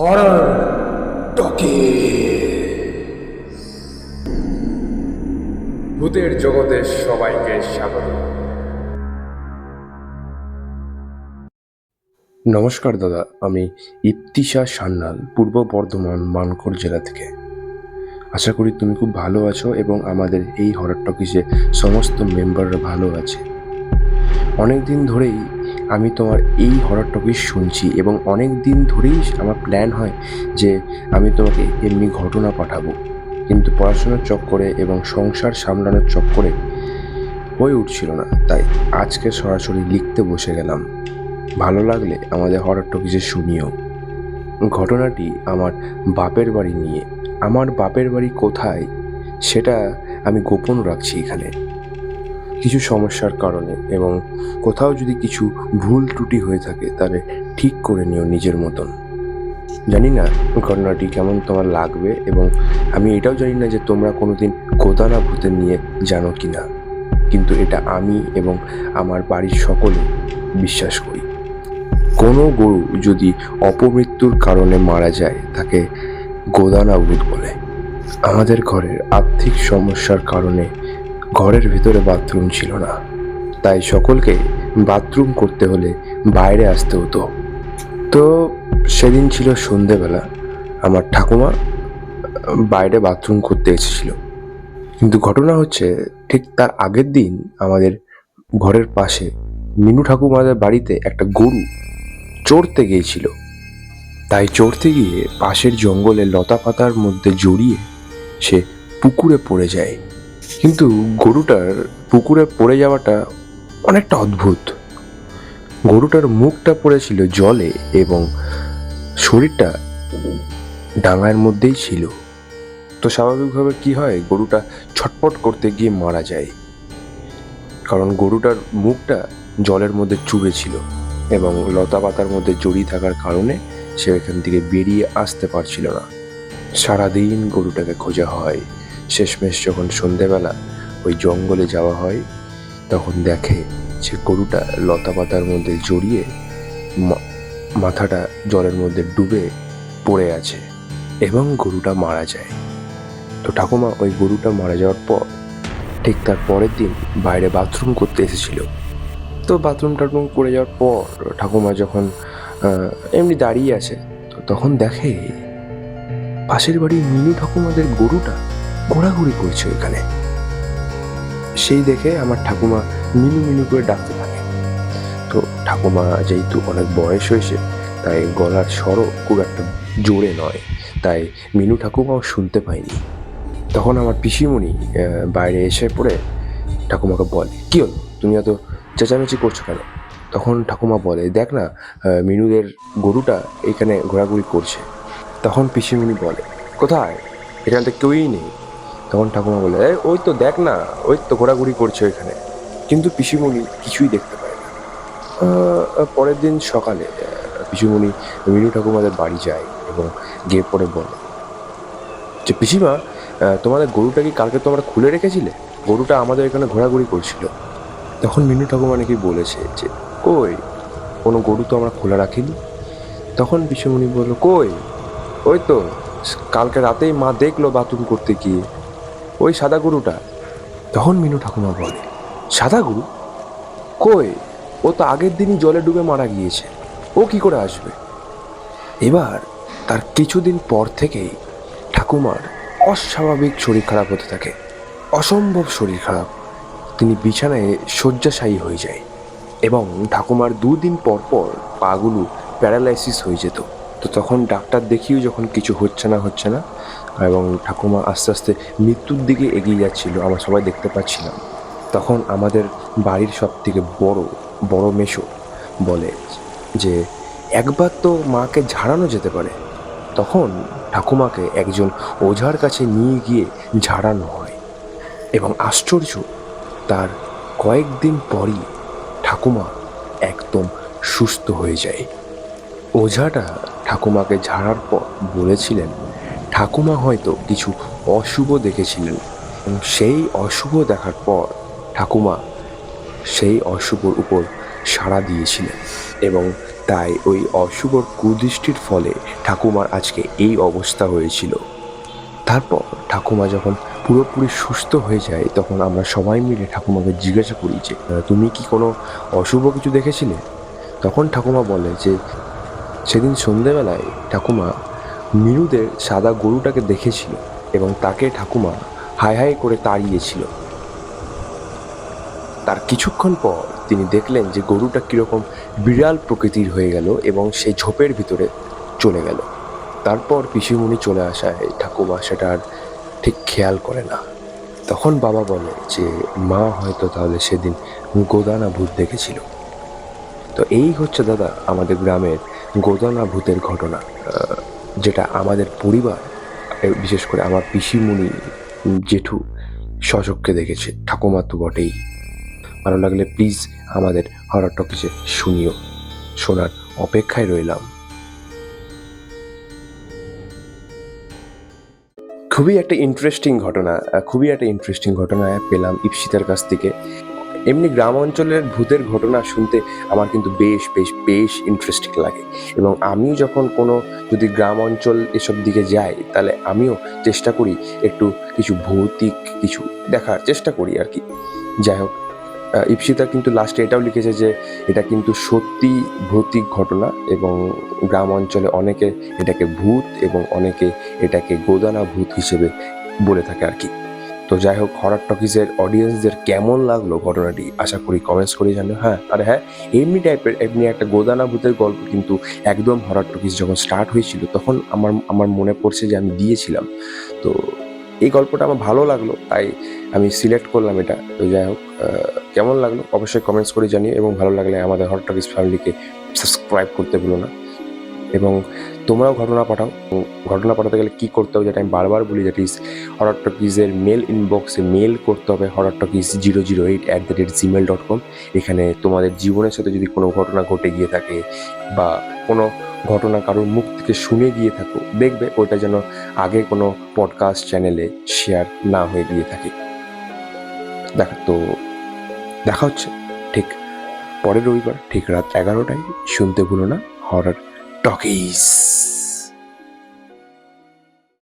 Horror talkie ভূতের জগতে সবাইকে স্বাগত। নমস্কার দাদা, আমি ইফতিশা সান্যাল, পূর্ব বর্ধমান, মানকর জেলা থেকে। আশা করি তুমি খুব ভালো আছো এবং আমাদের এই হরর টকিজে সমস্ত মেম্বাররা ভালো আছে। অনেক দিন ধরেই আমি তোমার এই হরর টপিক শুনছি এবং অনেক দিন ধরেই আমার প্ল্যান হয় যে আমি তোমাকে এমনি ঘটনা পাঠাবো। কিন্তু পড়াশোনার চক্করে এবং সংসার সামলানোর চক্করে হয়ে উঠছিল না। তাই আজকে সরাসরি লিখতে বসে গেলাম। ভালো লাগলে আমাদের হরর টকিজে শুনিও। ঘটনাটি আমার বাপের বাড়ি নিয়ে। আমার বাপের বাড়ি কোথায়? সেটা আমি গোপন রাখছি এখানে। কিছু সমস্যার কারণে এবং কোথাও যদি কিছু ভুল ত্রুটি হয়ে থাকে, তাহলে ঠিক করে নিও নিজের মতন। জানি না ঘটনাটি কেমন তোমার লাগবে এবং আমি এটাও জানি না যে তোমরা কোনো দিন গোদানা ভূতে নিয়ে জানো কি না কিন্তু এটা আমি এবং আমার বাড়ির সকলে বিশ্বাস করি। কোনো গরু যদি অপমৃত্যুর কারণে মারা যায়, তাকে গোদানা ভূত বলে। আমাদের ঘরের আর্থিক সমস্যার কারণে ঘরের ভিতরে বাথরুম ছিল না। তাই সকলকে বাথরুম করতে হলে বাইরে আসতে হতো। তো সেদিন ছিল সন্ধেবেলা। আমার ঠাকুমা বাইরে বাথরুম করতে এসেছিল। কিন্তু ঘটনা হচ্ছে, ঠিক তার আগের দিন আমাদের ঘরের পাশে মিনু ঠাকুমাদের বাড়িতে একটা গরু চড়তে গিয়েছিল। তাই চড়তে গিয়ে পাশের জঙ্গলে লতা পাতার মধ্যে জড়িয়ে সে পুকুরে পড়ে যায়। কিন্তু গরুটার পুকুরে পড়ে যাওয়াটা অনেকটা অদ্ভুত। গরুটার মুখটা পড়েছিল জলে এবং শরীরটা ডাঙার মধ্যেই ছিল। তো স্বাভাবিকভাবে কি হয়, গরুটা ছটপট করতে গিয়ে মারা যায়। কারণ গরুটার মুখটা জলের মধ্যে চুবে ছিল এবং লতা পাতার মধ্যে জড়িয়ে থাকার কারণে সে এখান থেকে বেরিয়ে আসতে পারছিল না। সারাদিন গরুটাকে খোঁজা হয়। শেষমেশ যখন সন্ধেবেলা ওই জঙ্গলে যাওয়া হয়, তখন দেখে যে গরুটা লতা পাতার মধ্যে জড়িয়ে মাথাটা জলের মধ্যে ডুবে পড়ে আছে এবং গরুটা মারা যায়। তো ঠাকুমা ওই গরুটা মারা যাওয়ার পর ঠিক তার পরের দিন বাইরে বাথরুম করতে এসেছিল। তো বাথরুম টাথরুম করে যাওয়ার পর ঠাকুমা যখন এমনি দাঁড়িয়ে আছে তখন দেখে পাশের বাড়ির মিনু ঠাকুমাদের গরুটা ঘোরাঘুরি করছে ওইখানে। সেই দেখে আমার ঠাকুমা মিনু মিনু করে ডাকতে থাকে। তো ঠাকুমা যেহেতু অনেক বয়স হয়েছে, তাই গলার স্বরও খুব একটা জোরে নয়। তাই মিনু ঠাকুমাও শুনতে পায়নি। তখন আমার পিসিমণি বাইরে এসে পড়ে ঠাকুমাকে বলে, কী হলো? তুমি এত চেঁচামেচি করছ কেন? তখন ঠাকুমা বলে, দেখ না মিনুদের গরুটা এখানে ঘোরাঘুরি করছে। তখন পিসিমণি বলে, কোথায়? এখানে তো কেউই নেই। তখন ঠাকুমা বলে ওই তো দেখ না, ওই তো ঘোরাঘুরি করছে এখানে কিন্তু পিসিমণি কিছুই দেখতে পায় না। পরের দিন সকালে পিসিমণি মিনু ঠাকুমাদের বাড়ি যায় এবং গিয়ে পরে বলে, যে পিসিমা তোমাদের গরুটা কি কালকে তোমরা খুলে রেখেছিলে? গরুটা আমাদের এখানে ঘোরাঘুরি করছিল। তখন মিনু ঠাকুমা নাকি বলেছে যে, কই, কোনো গরু তো আমরা খোলা রাখিনি। তখন পিসিমণি বলল, কই, ওই তো, কালকে রাতেই মা দেখল বাথরুম করতে গিয়ে। ওই সাদা গরুটা? তখন মিনু ঠাকুমা বলে, সাদা গরু? কই? ও তো আগের দিনই জলে ডুবে মারা গিয়েছে। ও কি করে আসবে? এবার তার কিছুদিন পর থেকেই ঠাকুমার অস্বাভাবিক শরীর খারাপ হতে থাকে। অসম্ভব শরীর খারাপ। তিনি বিছানায় শয্যাশায়ী হয়ে যায় এবং ঠাকুমার দুদিন পর পর পাগুলো প্যারালাইসিস হয়ে যেত। তো তখন ডাক্তার দেখিয়েও যখন কিছু হচ্ছে না হচ্ছে না এবং ঠাকুমা আস্তে আস্তে মৃত্যুর দিকে এগিয়ে যাচ্ছিল, আমরা সবাই দেখতে পাচ্ছিলাম। তখন আমাদের বাড়ির সব থেকে বড় বড় মেশো বলে যে, একবার তো মাকে ঝাড়ানো যেতে পারে। তখন ঠাকুমাকে একজন ওঝার কাছে নিয়ে গিয়ে ঝাড়ানো হয় এবং আশ্চর্য, তার কয়েকদিন পরই ঠাকুমা একদম সুস্থ হয়ে যায়। ওঝাটা ঠাকুমাকে ঝাড়ার পর বলেছিলেন, ঠাকুমা হয়তো কিছু অশুভ দেখেছিলেন। এবং সেই অশুভ দেখার পর ঠাকুমা সেই অশুভর উপর সাড়া দিয়েছিলেন। এবং তাই ওই অশুভ কুদৃষ্টির ফলে ঠাকুমার আজকে এই অবস্থা হয়েছিল। তারপর ঠাকুমা যখন পুরোপুরি সুস্থ হয়ে যায়, তখন আমরা সবাই মিলে ঠাকুমাকে জিজ্ঞাসা করি যে, তুমি কি কোনো অশুভ কিছু দেখেছিলে? তখন ঠাকুমা বলে যে সেদিন সন্ধেবেলায় ঠাকুমা মিনুদের সাদা গরুটাকে দেখেছিল এবং তাকে ঠাকুমা হাই হাই করে তাড়িয়েছিল। তার কিছুক্ষণ পর তিনি দেখলেন যে গরুটা কীরকম বিড়াল প্রকৃতির হয়ে গেল এবং সেই ঝোপের ভিতরে চলে গেল। তারপর পিসিমণি চলে আসায় ঠাকুমা সেটা আর ঠিক খেয়াল করে না। তখন বাবা বলে যে, মা হয়তো তাহলে সেদিন গোদানা ভূত দেখেছিল। তো এই হচ্ছে দাদা আমাদের গ্রামের গোদানা ভূতের ঘটনা যেটা আমাদের পরিবার বিশেষ করে আমার পিসিমণি, জেঠু স্বচক্ষে দেখেছে। ঠাকুমা তো বটেই। ভালো লাগলে প্লিজ আমাদের হরর টকিসে শুনিও। শোনার অপেক্ষায় রইলাম। খুবই একটা ইন্টারেস্টিং ঘটনা খুবই একটা ইন্টারেস্টিং ঘটনা পেলাম ইপসিতার কাছ থেকে। এমনি গ্রাম অঞ্চলের ভূতের ঘটনা শুনতে আমার কিন্তু বেশ বেশ বেশ ইন্টারেস্টিং লাগে। এবং আমিও যখন কোনো যদি গ্রাম অঞ্চল এসব দিকে যাই, তাহলে আমিও চেষ্টা করি একটু কিছু ভৌতিক কিছু দেখার চেষ্টা করি আর কি। যাই হোক ইপসিতা কিন্তু লাস্টে এটাও লিখেছে যে, এটা কিন্তু সত্যি ভৌতিক ঘটনা এবং গ্রাম অঞ্চলে অনেকে এটাকে ভূত এবং অনেকে এটাকে গোদানা ভূত হিসেবে বলে থাকে আর কি। তো যাই হোক হরার টকিজের অডিয়েন্সদের কেমন লাগল ঘটনাটি? আশা করি কমেন্টস করে জানো হ্যাঁ আর হ্যাঁ এমনি টাইপের এমনি একটা গোদানা ভূতের গল্প কিন্তু একদম হরার টকিজ যখন স্টার্ট হয়েছিল, তখন আমার আমার মনে পড়ছে যে আমি দিয়েছিলাম। তো এই গল্পটা আমার ভালো লাগল, তাই আমি সিলেক্ট করলাম এটা। তো যাই হোক কেমন লাগল অবশ্যই কমেন্টস করে জানিও এবং ভালো লাগলে আমাদের হট টকিস ফ্যামিলিকে সাবস্ক্রাইব করতে ভুলো না। এবং তোমরাও ঘটনা পাঠাও। ঘটনা পাঠাতে গেলে কী করতে হবে যেটা আমি বারবার বলি দ্যাট ইজ হরর টকিজের মেল ইনবক্সে মেল করতে হবে horror talkies zero zero eight at the rate gmail dot com এখানে তোমাদের জীবনের সাথে যদি কোনো ঘটনা ঘটে গিয়ে থাকে বা কোনো ঘটনা কারোর মুখ থেকে শুনে গিয়ে থাকো, দেখবে ওইটা যেন আগে কোনো পডকাস্ট চ্যানেলে শেয়ার না হয়ে গিয়ে থাকে। দেখা, তো দেখা হচ্ছে, ঠিক পরের রবিবার, ঠিক রাত এগারোটায়, শুনতে ভুলো না হরর টকিজ